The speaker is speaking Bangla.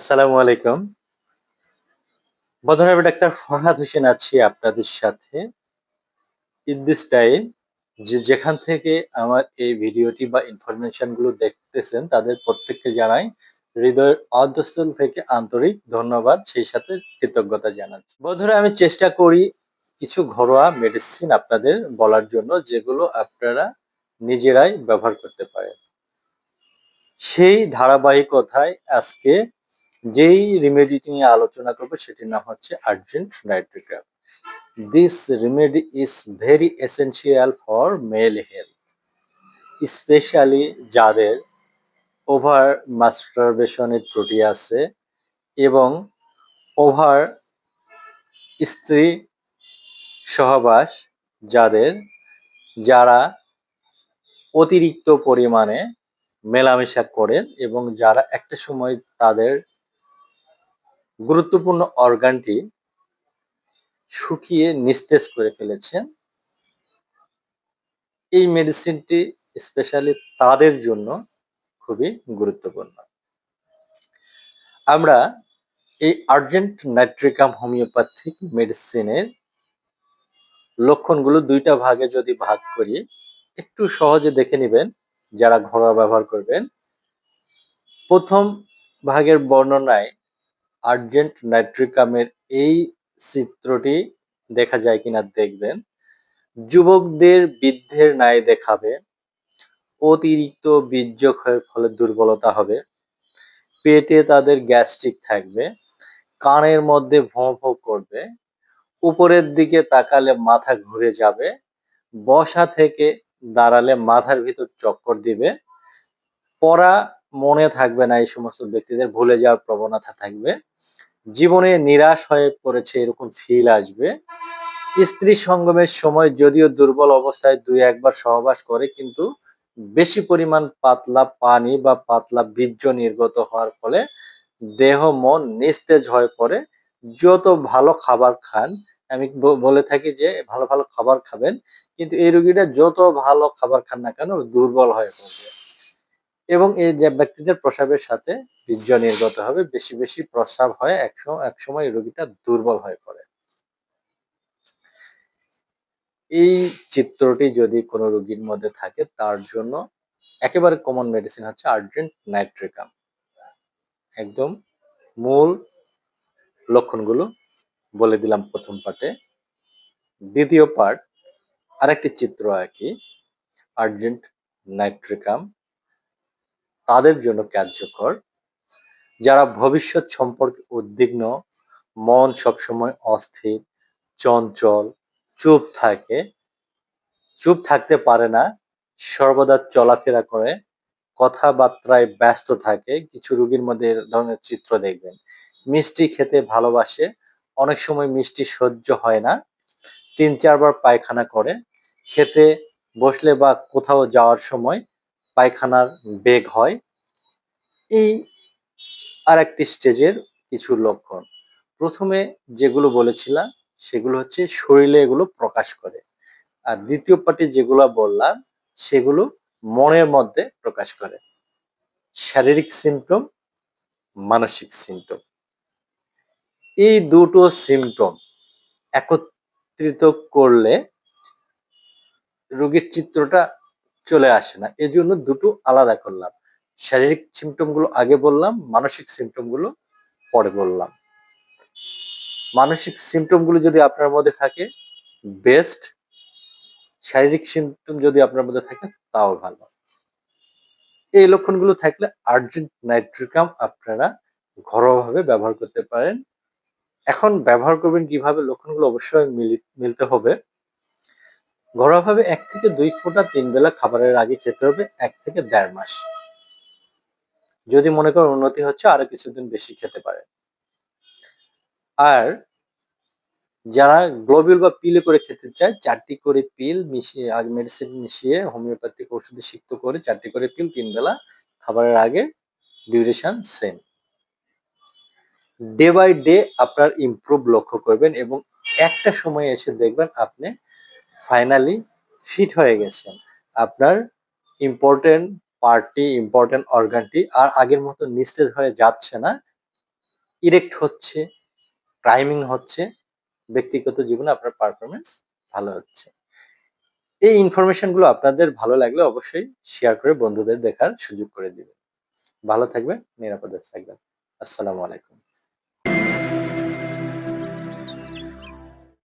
আসসালামু আলাইকুম। আমি ডাক্তার ফরহাদ হোসেন আছি আপনাদের সাথে। ইন দিস টাইম যে যেখান থেকে আমার এই ভিডিওটি বা ইনফরমেশনগুলো দেখতেছেন, তাদের প্রত্যেককে জানাই হৃদয়ের অন্তঃস্থল থেকে আন্তরিক ধন্যবাদ, সেই সাথে কৃতজ্ঞতা জানাচ্ছি। বন্ধুরা, আমি চেষ্টা করি কিছু ঘরোয়া মেডিসিন আপনাদের বলার জন্য, যেগুলো আপনারা নিজেরাই ব্যবহার করতে পারেন। সেই ধারাবাহিকতায় আজকে যেই রিমেডিটি নিয়ে আলোচনা করব সেটির নাম হচ্ছে argentum nitricum this remedy is very essential for male health specially যাদের ওভার মাস্টারবেশনের ত্রুটি আছে এবং ওভার স্ত্রী সহবাস যাদের, যারা অতিরিক্ত পরিমাণে মেলামেশা করেন এবং যারা একটা সময় তাদের গুরুত্বপূর্ণ অর্গানটি শুকিয়ে নিস্তেজ করে ফেলেছেন। এই মেডিসিনটি স্পেশালি তাদের জন্য খুবই গুরুত্বপূর্ণ। আমরা এই আর্জেন্ট নাইট্রিকাম হোমিওপ্যাথিক মেডিসিনের লক্ষণগুলো দুইটা ভাগে যদি ভাগ করি, একটু সহজে দেখে নেবেন যারা ঘরোয়া ব্যবহার করবেন। প্রথম ভাগের বর্ণনায় আর্জেন্ট নাইট্রিকামের এই চিত্রটি দেখা যায় কিনা দেখবেন। যুবকদের বৃদ্ধের ন্যায় দেখাবে। অতিরিক্ত বীর্যক্ষয়ের ফলে দুর্বলতা হবে। পেটে তাদের গ্যাস্ট্রিক থাকবে। কানের মধ্যে ভোঁ ভোঁ করবে। উপরের দিকে তাকালে মাথা ঘুরে যাবে। বসা থেকে দাঁড়ালে মাথার ভিতর চক্কর দিবে। পড়া মনে থাকবে না এই সমস্ত ব্যক্তিদের। ভুলে যাওয়ার প্রবণতা থাকবে। জীবনে নিরাশ হয়ে পড়েছে এরকম ফিল আসবে। স্ত্রী সঙ্গমের সময় যদিও দুর্বল অবস্থায় দুই একবার সহবাস করে, কিন্তু বেশি পরিমাণ পাতলা পানি বা পাতলা বীর্য নির্গত হওয়ার ফলে দেহ, মন নিস্তেজ হয়ে পড়ে। যত ভালো খাবার খান, আমি বলে থাকি যে ভালো ভালো খাবার খাবেন, কিন্তু এই রুগীটা যত ভালো খাবার খান না কেন দুর্বল হয়ে পড়বে। এবং এই যে ব্যক্তিদের প্রসাবের সাথে বীর্য নির্গত হবে, বেশি বেশি প্রস্রাব হয়, এক সময় রোগীটা দুর্বল হয়ে পড়ে। এই চিত্রটি যদি কোনো রোগীর মধ্যে থাকে, তার জন্য একেবারে কমন মেডিসিন হচ্ছে আর্জেন্ট নাইট্রিকাম একদম মূল লক্ষণগুলো বলে দিলাম প্রথম পার্টে। দ্বিতীয় পার্ট, আরেকটি চিত্র আর কি আর্জেন্ট নাইট্রিকাম তাদের জন্য কার্যকর, যারা ভবিষ্যৎ সম্পর্কে উদ্বিগ্ন, মন সবসময় অস্থির, চঞ্চল, চুপ থাকে, চুপ থাকতে পারে না, সর্বদা চলাফেরা করে, কথাবার্তায় ব্যস্ত থাকে, কিছু রোগীর মধ্যে ধরনের চিত্র দেখবেন। মিষ্টি খেতে ভালোবাসে, অনেক সময় মিষ্টি সহ্য হয় না, তিন চারবার পায়খানা করে, খেতে বসলে বা কোথাও যাওয়ার সময় পায়খানার বেগ হয়। এই আর একটি স্টেজের কিছু লক্ষণ। প্রথমে যেগুলো বলেছিলাম, সেগুলো হচ্ছে শরীরে এগুলো প্রকাশ করে। আর দ্বিতীয় পার্টি যেগুলো বললাম, সেগুলো মনের মধ্যে প্রকাশ করে। শারীরিক সিমটম মানসিক সিমটম এই দুটো সিমটম একত্রিত করলে রোগীর চিত্রটা চলে আসে না। এজন্য দুটো আলাদা করলাম। শারীরিক সিমটমগুলো আগে বললাম, মানসিক সিমটমগুলো পরে বললাম। মানসিক সিমটমগুলো যদি আপনার মধ্যে থাকে বেস্ট শারীরিক সিমটম যদি আপনার মধ্যে থাকে, তাও ভালো। এই লক্ষণগুলো থাকলে আর্জেন্ট নাইট্রিকাম আপনারা ঘরোয়াভাবে ব্যবহার করতে পারেন। এখন ব্যবহার করবেন কীভাবে, লক্ষণগুলো অবশ্যই মিলতে হবে। ঘরোয়াভাবে এক থেকে দুই ফোঁটা তিন বেলা খাবারের আগে খেতে হবে এক থেকে দেড় মাস। যদি মনে করেন উন্নতি হচ্ছে, আরও কিছুদিন বেশি খেতে পারে আর যারা গ্লোবিল বা পিলে করে খেতে চায়, চারটি করে পিল মিশিয়ে, আগে মেডিসিন মিশিয়ে, হোমিওপ্যাথিক ওষুধে সিক্ত করে চারটি করে পিল তিন বেলা খাবারের আগে duration same. Day by day আপনার ইমপ্রুভ লক্ষ্য করবেন এবং একটা সময় এসে দেখবেন আপনি ফাইনালি ফিট হয়ে গেছেন আপনার ইম্পর্টেন্ট পার্টটি ইম্পর্টেন্ট অর্গানটি আর আগের মতো নিস্তেজ হয়ে যাচ্ছে না ইরেক্ট হচ্ছে, প্রাইমিং হচ্ছে, ব্যক্তিগত জীবনে আপনার পারফরমেন্স ভালো হচ্ছে। এই ইনফরমেশনগুলো আপনাদের ভালো লাগলে অবশ্যই শেয়ার করে বন্ধুদের দেখার সুযোগ করে দিবেন। ভালো থাকবেন, নিরাপদে থাকবেন। আসসালামু আলাইকুম।